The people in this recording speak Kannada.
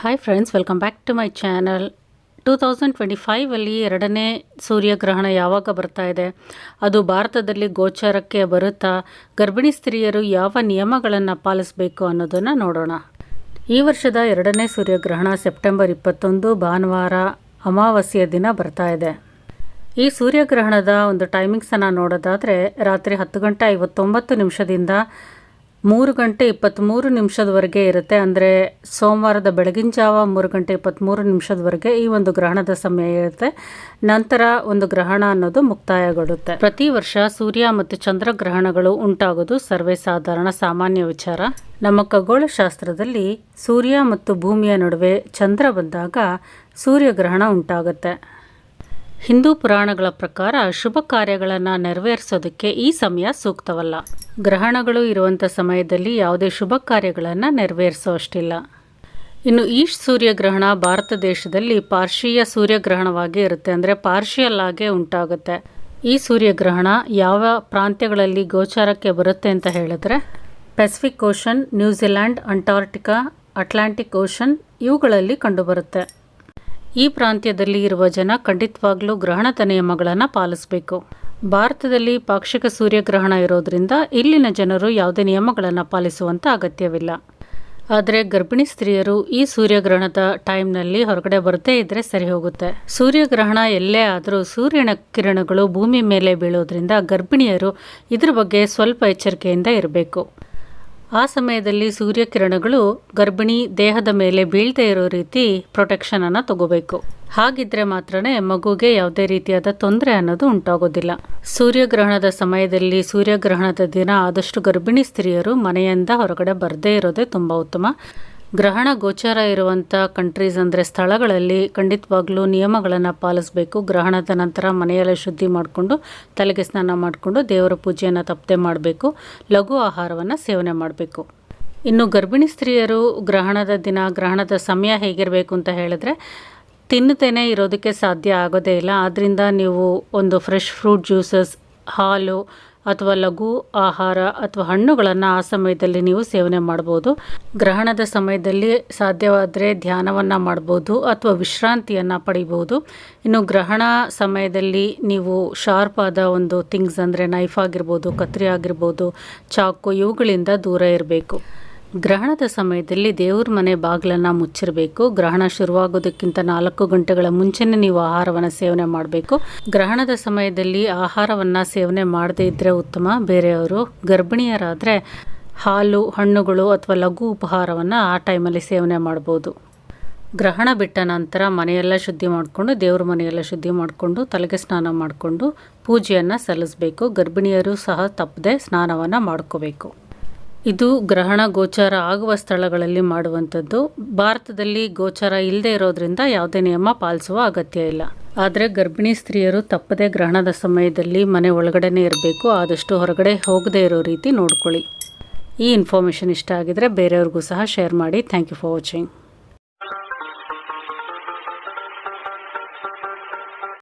Hi friends welcome back to my channel two thousand twenty ಫೈವಲ್ಲಿ ಎರಡನೇ ಸೂರ್ಯಗ್ರಹಣ ಯಾವಾಗ ಬರ್ತಾ ಇದೆ? ಅದು ಭಾರತದಲ್ಲಿ ಗೋಚಾರಕ್ಕೆ ಬರುತ್ತಾ? ಗರ್ಭಿಣಿ ಸ್ತ್ರೀಯರು ಯಾವ ನಿಯಮಗಳನ್ನು ಪಾಲಿಸಬೇಕು ಅನ್ನೋದನ್ನು ನೋಡೋಣ. ಈ ವರ್ಷದ ಎರಡನೇ ಸೂರ್ಯಗ್ರಹಣ ಸೆಪ್ಟೆಂಬರ್ ಇಪ್ಪತ್ತೊಂದು, ಭಾನುವಾರ ಅಮಾವಾಸ್ಯೆಯ ದಿನ ಬರ್ತಾ ಇದೆ. ಈ ಸೂರ್ಯಗ್ರಹಣದ ಒಂದು ಟೈಮಿಂಗ್ಸನ್ನು ನೋಡೋದಾದರೆ ರಾತ್ರಿ ಹತ್ತು ಗಂಟೆ ಐವತ್ತೊಂಬತ್ತು ನಿಮಿಷದಿಂದ ಮೂರು ಗಂಟೆ ಇಪ್ಪತ್ತ್ಮೂರು ನಿಮಿಷದವರೆಗೆ ಇರುತ್ತೆ. ಅಂದರೆ ಸೋಮವಾರದ ಬೆಳಗಿನ ಜಾವ ಮೂರು ಗಂಟೆ ಇಪ್ಪತ್ತ್ಮೂರು ನಿಮಿಷದವರೆಗೆ ಈ ಒಂದು ಗ್ರಹಣದ ಸಮಯ ಇರುತ್ತೆ. ನಂತರ ಒಂದು ಗ್ರಹಣ ಅನ್ನೋದು ಮುಕ್ತಾಯಗೊಳ್ಳುತ್ತೆ. ಪ್ರತಿ ವರ್ಷ ಸೂರ್ಯ ಮತ್ತು ಚಂದ್ರಗ್ರಹಣಗಳು ಉಂಟಾಗೋದು ಸರ್ವೇ ಸಾಧಾರಣ ಸಾಮಾನ್ಯ ವಿಚಾರ. ನಮ್ಮ ಖಗೋಳಶಾಸ್ತ್ರದಲ್ಲಿ ಸೂರ್ಯ ಮತ್ತು ಭೂಮಿಯ ನಡುವೆ ಚಂದ್ರ ಬಂದಾಗ ಸೂರ್ಯಗ್ರಹಣ ಉಂಟಾಗುತ್ತೆ. ಹಿಂದೂ ಪುರಾಣಗಳ ಪ್ರಕಾರ ಶುಭ ಕಾರ್ಯಗಳನ್ನು ನೆರವೇರಿಸೋದಕ್ಕೆ ಈ ಸಮಯ ಸೂಕ್ತವಲ್ಲ. ಗ್ರಹಣಗಳು ಇರುವಂಥ ಸಮಯದಲ್ಲಿ ಯಾವುದೇ ಶುಭ ಕಾರ್ಯಗಳನ್ನು ನೆರವೇರಿಸೋ ಅಷ್ಟಿಲ್ಲ. ಇನ್ನು ಈ ಸೂರ್ಯಗ್ರಹಣ ಭಾರತ ದೇಶದಲ್ಲಿ ಪಾರ್ಶೀಯ ಸೂರ್ಯಗ್ರಹಣವಾಗಿ ಇರುತ್ತೆ. ಅಂದರೆ ಪಾರ್ಶಿಯಲ್ ಆಗೇ ಉಂಟಾಗುತ್ತೆ. ಈ ಸೂರ್ಯಗ್ರಹಣ ಯಾವ ಪ್ರಾಂತ್ಯಗಳಲ್ಲಿ ಗೋಚಾರಕ್ಕೆ ಬರುತ್ತೆ ಅಂತ ಹೇಳಿದ್ರೆ, Pacific Ocean, New Zealand Antarctica Atlantic Ocean ಇವುಗಳಲ್ಲಿ ಕಂಡುಬರುತ್ತೆ. ಈ ಪ್ರಾಂತ್ಯದಲ್ಲಿ ಇರುವ ಜನ ಖಂಡಿತವಾಗ್ಲೂ ಗ್ರಹಣದ ನಿಯಮಗಳನ್ನು ಪಾಲಿಸಬೇಕು. ಭಾರತದಲ್ಲಿ ಪಾಕ್ಷಿಕ ಸೂರ್ಯಗ್ರಹಣ ಇರೋದ್ರಿಂದ ಇಲ್ಲಿನ ಜನರು ಯಾವುದೇ ನಿಯಮಗಳನ್ನು ಪಾಲಿಸುವಂಥ ಅಗತ್ಯವಿಲ್ಲ. ಆದರೆ ಗರ್ಭಿಣಿ ಸ್ತ್ರೀಯರು ಈ ಸೂರ್ಯಗ್ರಹಣದ ಟೈಮ್ನಲ್ಲಿ ಹೊರಗಡೆ ಬರದೇ ಇದ್ದರೆ ಸರಿ ಹೋಗುತ್ತೆ. ಸೂರ್ಯಗ್ರಹಣ ಎಲ್ಲೇ ಆದರೂ ಸೂರ್ಯನ ಕಿರಣಗಳು ಭೂಮಿ ಮೇಲೆ ಬೀಳೋದ್ರಿಂದ ಗರ್ಭಿಣಿಯರು ಇದ್ರ ಬಗ್ಗೆ ಸ್ವಲ್ಪ ಎಚ್ಚರಿಕೆಯಿಂದ ಇರಬೇಕು. ಆ ಸಮಯದಲ್ಲಿ ಸೂರ್ಯಕಿರಣಗಳು ಗರ್ಭಿಣಿ ದೇಹದ ಮೇಲೆ ಬೀಳ್ತಾ ಇರೋ ರೀತಿ ಪ್ರೊಟೆಕ್ಷನನ್ನು ತಗೋಬೇಕು. ಹಾಗಿದ್ರೆ ಮಾತ್ರನೇ ಮಗುಗೆ ಯಾವುದೇ ರೀತಿಯಾದ ತೊಂದರೆ ಅನ್ನೋದು ಉಂಟಾಗೋದಿಲ್ಲ. ಸೂರ್ಯಗ್ರಹಣದ ಸಮಯದಲ್ಲಿ ಸೂರ್ಯಗ್ರಹಣದ ದಿನ ಆದಷ್ಟು ಗರ್ಭಿಣಿ ಸ್ತ್ರೀಯರು ಮನೆಯಿಂದ ಹೊರಗಡೆ ಬರದೇ ಇರೋದೇ ತುಂಬ ಉತ್ತಮ. ಗ್ರಹಣ ಗೋಚಾರ ಇರುವಂಥ ಕಂಟ್ರೀಸ್ ಅಂದರೆ ಸ್ಥಳಗಳಲ್ಲಿ ಖಂಡಿತವಾಗ್ಲೂ ನಿಯಮಗಳನ್ನು ಪಾಲಿಸಬೇಕು. ಗ್ರಹಣದ ನಂತರ ಮನೆಯಲ್ಲೇ ಶುದ್ಧಿ ಮಾಡಿಕೊಂಡು, ತಲೆಗೆ ಸ್ನಾನ ಮಾಡಿಕೊಂಡು ದೇವರ ಪೂಜೆಯನ್ನು ತಪ್ಪದೆ ಮಾಡಬೇಕು. ಲಘು ಆಹಾರವನ್ನು ಸೇವನೆ ಮಾಡಬೇಕು. ಇನ್ನು ಗರ್ಭಿಣಿ ಸ್ತ್ರೀಯರು ಗ್ರಹಣದ ದಿನ, ಗ್ರಹಣದ ಸಮಯ ಹೇಗಿರಬೇಕು ಅಂತ ಹೇಳಿದ್ರೆ, ತಿನ್ನುತ್ತೇನೆ ಇರೋದಕ್ಕೆ ಸಾಧ್ಯ ಆಗೋದೇ ಇಲ್ಲ. ಆದ್ದರಿಂದ ನೀವು ಒಂದು ಫ್ರೆಶ್ ಫ್ರೂಟ್ ಜ್ಯೂಸಸ್ ಹಾಲು ಅಥವಾ ಲಘು ಆಹಾರ ಅಥವಾ ಹಣ್ಣುಗಳನ್ನು ಆ ಸಮಯದಲ್ಲಿ ನೀವು ಸೇವನೆ ಮಾಡ್ಬೋದು. ಗ್ರಹಣದ ಸಮಯದಲ್ಲಿ ಸಾಧ್ಯವಾದರೆ ಧ್ಯಾನವನ್ನು ಮಾಡ್ಬೋದು ಅಥವಾ ವಿಶ್ರಾಂತಿಯನ್ನು ಪಡಿಬೋದು. ಇನ್ನು ಗ್ರಹಣ ಸಮಯದಲ್ಲಿ ನೀವು ಶಾರ್ಪ್ ಆದ ಒಂದು ಥಿಂಗ್ಸ್ ಅಂದರೆ ನೈಫ್ ಆಗಿರ್ಬೋದು, ಕತ್ರಿ ಆಗಿರ್ಬೋದು, ಚಾಕು ಇವುಗಳಿಂದ ದೂರ ಇರಬೇಕು. ಗ್ರಹಣದ ಸಮಯದಲ್ಲಿ ದೇವ್ರ ಮನೆ ಬಾಗಿಲನ್ನು ಮುಚ್ಚಿರಬೇಕು. ಗ್ರಹಣ ಶುರುವಾಗೋದಕ್ಕಿಂತ ನಾಲ್ಕು ಗಂಟೆಗಳ ಮುಂಚೆನೇ ನೀವು ಆಹಾರವನ್ನು ಸೇವನೆ ಮಾಡಬೇಕು. ಗ್ರಹಣದ ಸಮಯದಲ್ಲಿ ಆಹಾರವನ್ನು ಸೇವನೆ ಮಾಡದೇ ಇದ್ದರೆ ಉತ್ತಮ. ಬೇರೆಯವರು ಗರ್ಭಿಣಿಯರಾದರೆ ಹಾಲು, ಹಣ್ಣುಗಳು ಅಥವಾ ಲಘು ಉಪಹಾರವನ್ನು ಆ ಟೈಮಲ್ಲಿ ಸೇವನೆ ಮಾಡ್ಬೋದು. ಗ್ರಹಣ ಬಿಟ್ಟ ನಂತರ ಮನೆಯೆಲ್ಲ ಶುದ್ಧಿ ಮಾಡಿಕೊಂಡು, ದೇವ್ರ ಮನೆಯೆಲ್ಲ ಶುದ್ಧಿ ಮಾಡಿಕೊಂಡು, ತಲೆಗೆ ಸ್ನಾನ ಮಾಡಿಕೊಂಡು ಪೂಜೆಯನ್ನು ಸಲ್ಲಿಸಬೇಕು. ಗರ್ಭಿಣಿಯರು ಸಹ ತಪ್ಪದೆ ಸ್ನಾನವನ್ನು ಮಾಡ್ಕೋಬೇಕು. ಇದು ಗ್ರಹಣ ಗೋಚಾರ ಆಗುವ ಸ್ಥಳಗಳಲ್ಲಿ ಮಾಡುವಂಥದ್ದು. ಭಾರತದಲ್ಲಿ ಗೋಚಾರ ಇಲ್ಲದೆ ಇರೋದ್ರಿಂದ ಯಾವುದೇ ನಿಯಮ ಪಾಲಿಸುವ ಅಗತ್ಯ ಇಲ್ಲ. ಆದರೆ ಗರ್ಭಿಣಿ ಸ್ತ್ರೀಯರು ತಪ್ಪದೇ ಗ್ರಹಣದ ಸಮಯದಲ್ಲಿ ಮನೆ ಒಳಗಡೆನೇ ಇರಬೇಕು. ಆದಷ್ಟು ಹೊರಗಡೆ ಹೋಗದೇ ಇರೋ ರೀತಿ ನೋಡ್ಕೊಳ್ಳಿ. ಈ ಇನ್ಫಾರ್ಮೇಷನ್ ಇಷ್ಟ ಆಗಿದರೆ ಬೇರೆಯವ್ರಿಗೂ ಸಹ ಶೇರ್ ಮಾಡಿ. Thank you for watching.